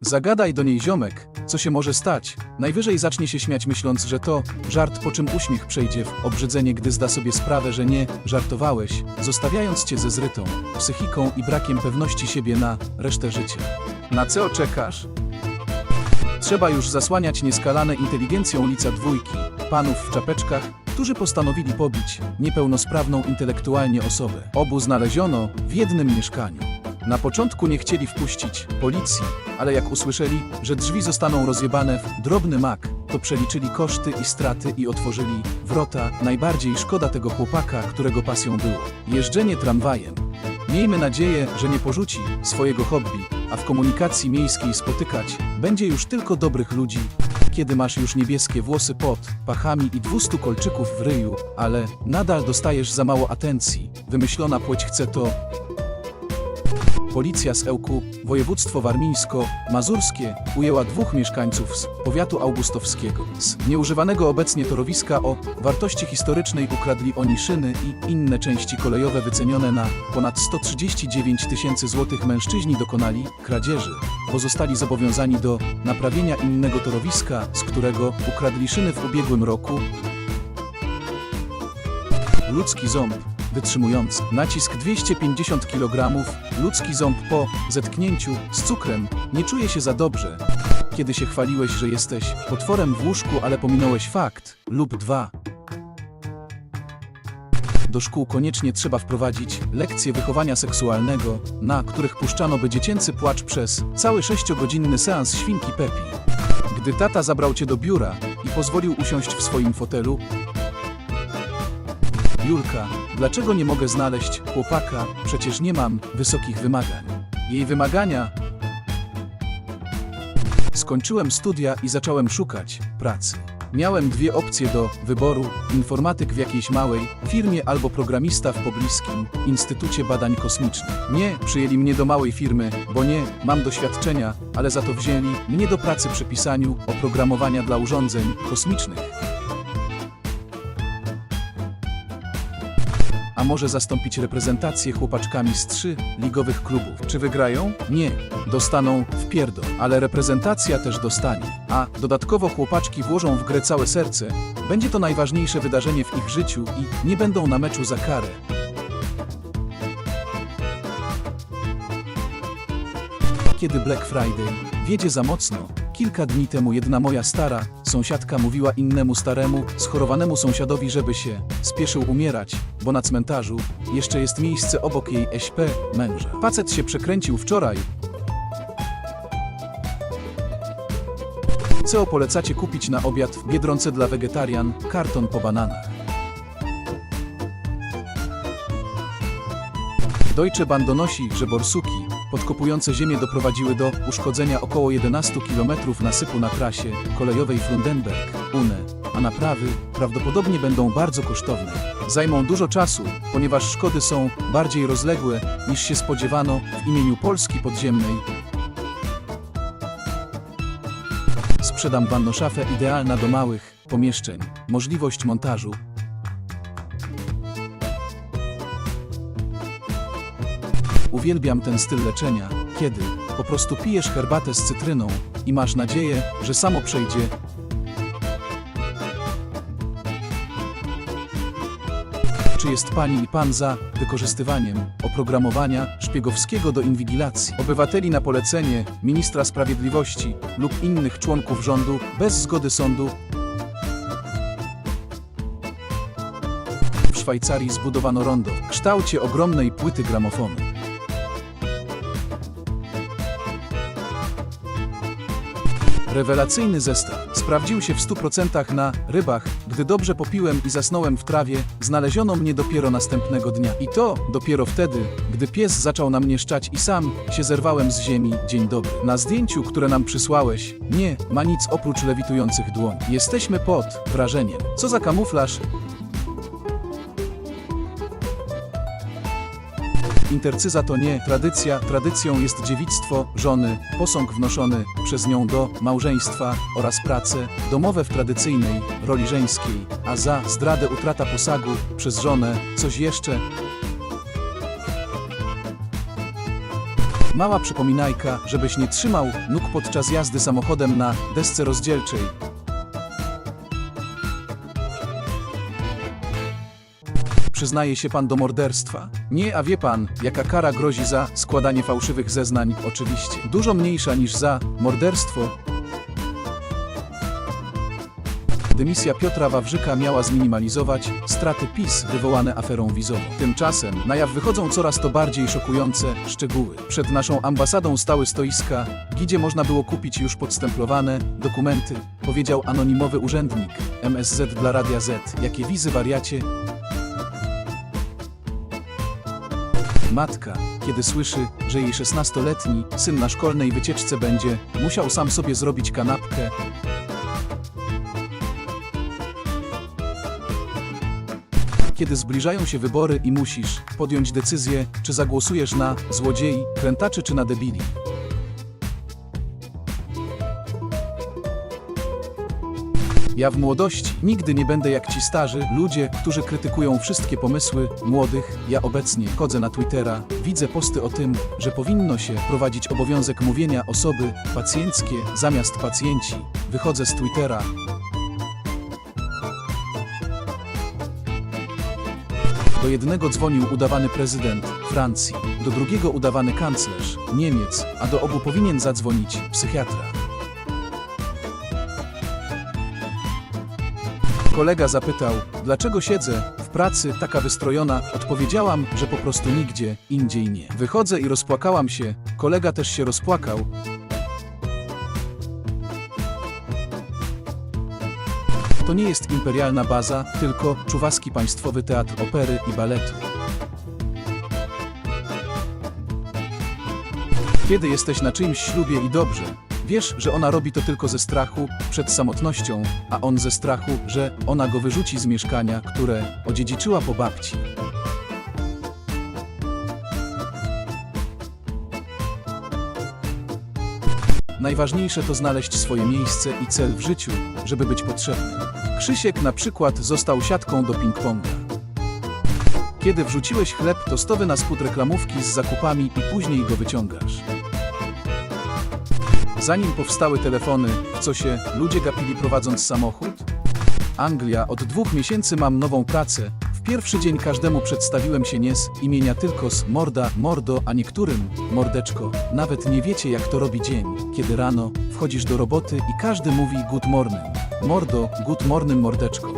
Zagadaj do niej ziomek, co się może stać. Najwyżej zacznie się śmiać myśląc, że to żart, po czym uśmiech przejdzie w obrzydzenie, gdy zda sobie sprawę, że nie żartowałeś, zostawiając cię ze zrytą psychiką i brakiem pewności siebie na resztę życia. Na co czekasz? Trzeba już zasłaniać nieskalane inteligencją lica dwójki, panów w czapeczkach, którzy postanowili pobić niepełnosprawną intelektualnie osobę. Obu znaleziono w jednym mieszkaniu. Na początku nie chcieli wpuścić policji, ale jak usłyszeli, że drzwi zostaną rozjebane w drobny mak, to przeliczyli koszty i straty i otworzyli wrota. Najbardziej szkoda tego chłopaka, którego pasją było jeżdżenie tramwajem. Miejmy nadzieję, że nie porzuci swojego hobby, a w komunikacji miejskiej spotykać będzie już tylko dobrych ludzi, kiedy masz już niebieskie włosy pod pachami i 200 kolczyków w ryju, ale nadal dostajesz za mało atencji. Wymyślona płeć chce to. Policja z Ełku, województwo warmińsko-mazurskie, ujęła dwóch mieszkańców z powiatu augustowskiego. Z nieużywanego obecnie torowiska o wartości historycznej ukradli oni szyny i inne części kolejowe wycenione na ponad 139 tysięcy złotych. Mężczyźni dokonali kradzieży, bo zostali zobowiązani do naprawienia innego torowiska, z którego ukradli szyny w ubiegłym roku. Ludzki ząb wytrzymujący. Nacisk 250 kg. Ludzki ząb po zetknięciu z cukrem nie czuje się za dobrze. Kiedy się chwaliłeś, że jesteś potworem w łóżku, ale pominąłeś fakt lub dwa. Do szkół koniecznie trzeba wprowadzić lekcje wychowania seksualnego, na których puszczano by dziecięcy płacz przez cały sześciogodzinny seans świnki Pepi. Gdy tata zabrał cię do biura i pozwolił usiąść w swoim fotelu, Dlaczego nie mogę znaleźć chłopaka? Przecież nie mam wysokich wymagań. Jej wymagania. Skończyłem studia i zacząłem szukać pracy. Miałem dwie opcje do wyboru: informatyk w jakiejś małej firmie albo programista w pobliskim Instytucie Badań Kosmicznych. Nie przyjęli mnie do małej firmy, bo nie mam doświadczenia, ale za to wzięli mnie do pracy przy pisaniu oprogramowania dla urządzeń kosmicznych. Może zastąpić reprezentację chłopaczkami z trzy ligowych klubów. Czy wygrają? Nie. Dostaną w pierdol, ale reprezentacja też dostanie. A dodatkowo chłopaczki włożą w grę całe serce. Będzie to najważniejsze wydarzenie w ich życiu i nie będą na meczu za karę. Kiedy Black Friday wiedzie za mocno, kilka dni temu jedna moja stara sąsiadka mówiła innemu staremu, schorowanemu sąsiadowi, żeby się spieszył umierać, bo na cmentarzu jeszcze jest miejsce obok jej SP męża. Facet się przekręcił wczoraj. Co polecacie kupić na obiad w Biedronce dla wegetarian? Karton po bananach. Deutsche Bahn donosi, że borsuki podkopujące ziemię doprowadziły do uszkodzenia około 11 km nasypu na trasie kolejowej Frundenberg-Une, a naprawy prawdopodobnie będą bardzo kosztowne. Zajmą dużo czasu, ponieważ szkody są bardziej rozległe niż się spodziewano w imieniu Polski podziemnej. Sprzedam wannoszafę idealna do małych pomieszczeń. Możliwość montażu Uwielbiam ten styl leczenia, kiedy po prostu pijesz herbatę z cytryną i masz nadzieję, że samo przejdzie. Czy jest pani i pan za wykorzystywaniem oprogramowania szpiegowskiego do inwigilacji obywateli na polecenie ministra sprawiedliwości lub innych członków rządu bez zgody sądu? W Szwajcarii zbudowano rondo w kształcie ogromnej płyty gramofonu. Rewelacyjny zestaw. Sprawdził się w 100% na rybach. Gdy dobrze popiłem i zasnąłem w trawie, znaleziono mnie dopiero następnego dnia. I to dopiero wtedy, gdy pies zaczął na mnie szczać i sam się zerwałem z ziemi. Dzień dobry. Na zdjęciu, które nam przysłałeś, nie ma nic oprócz lewitujących dłoni. Jesteśmy pod wrażeniem. Co za kamuflaż? Intercyza to nie tradycja, tradycją jest dziewictwo, żony, posąg wnoszony przez nią do małżeństwa oraz prace domowe w tradycyjnej roli żeńskiej, a za zdradę utrata posagu przez żonę, coś jeszcze. Mała przypominajka, żebyś nie trzymał nóg podczas jazdy samochodem na desce rozdzielczej. Przyznaje się pan do morderstwa? Nie, a wie pan, jaka kara grozi za składanie fałszywych zeznań? Oczywiście. Dużo mniejsza niż za morderstwo. Dymisja Piotra Wawrzyka miała zminimalizować straty PiS wywołane aferą wizową. Tymczasem na jaw wychodzą coraz to bardziej szokujące szczegóły. Przed naszą ambasadą stały stoiska, gdzie można było kupić już podstemplowane dokumenty, powiedział anonimowy urzędnik MSZ dla Radia Z. Jakie wizy wariacie? Matka, kiedy słyszy, że jej 16-letni syn na szkolnej wycieczce będzie musiał sam sobie zrobić kanapkę, kiedy zbliżają się wybory i musisz podjąć decyzję, czy zagłosujesz na złodziei, krętaczy czy na debili. Ja w młodości nigdy nie będę jak ci starzy ludzie, którzy krytykują wszystkie pomysły młodych. Ja obecnie chodzę na Twittera, widzę posty o tym, że powinno się prowadzić obowiązek mówienia osoby pacjenckie zamiast pacjenci. Wychodzę z Twittera, Do jednego dzwonił udawany prezydent Francji, do drugiego udawany kanclerz Niemiec, a do obu powinien zadzwonić psychiatra. Kolega zapytał, dlaczego siedzę w pracy taka wystrojona. Odpowiedziałam, że po prostu nigdzie indziej nie. Wychodzę i rozpłakałam się. Kolega też się rozpłakał. To nie jest imperialna baza, tylko Czuwaski Państwowy Teatr Opery i Baletu. Kiedy jesteś na czyimś ślubie i dobrze, wiesz, że ona robi to tylko ze strachu przed samotnością, a on ze strachu, że ona go wyrzuci z mieszkania, które odziedziczyła po babci. Najważniejsze to znaleźć swoje miejsce i cel w życiu, żeby być potrzebnym. Krzysiek na przykład został siatką do ping-ponga. Kiedy wrzuciłeś chleb tostowy na spód reklamówki z zakupami i później go wyciągasz. Zanim powstały telefony, co się ludzie gapili prowadząc samochód? Anglia, od dwóch miesięcy mam nową pracę. W pierwszy dzień każdemu przedstawiłem się nie z imienia tylko z morda, mordo, a niektórym mordeczko. Nawet nie wiecie jak to robi dzień, kiedy rano wchodzisz do roboty i każdy mówi good morning. Mordo, good morning mordeczko.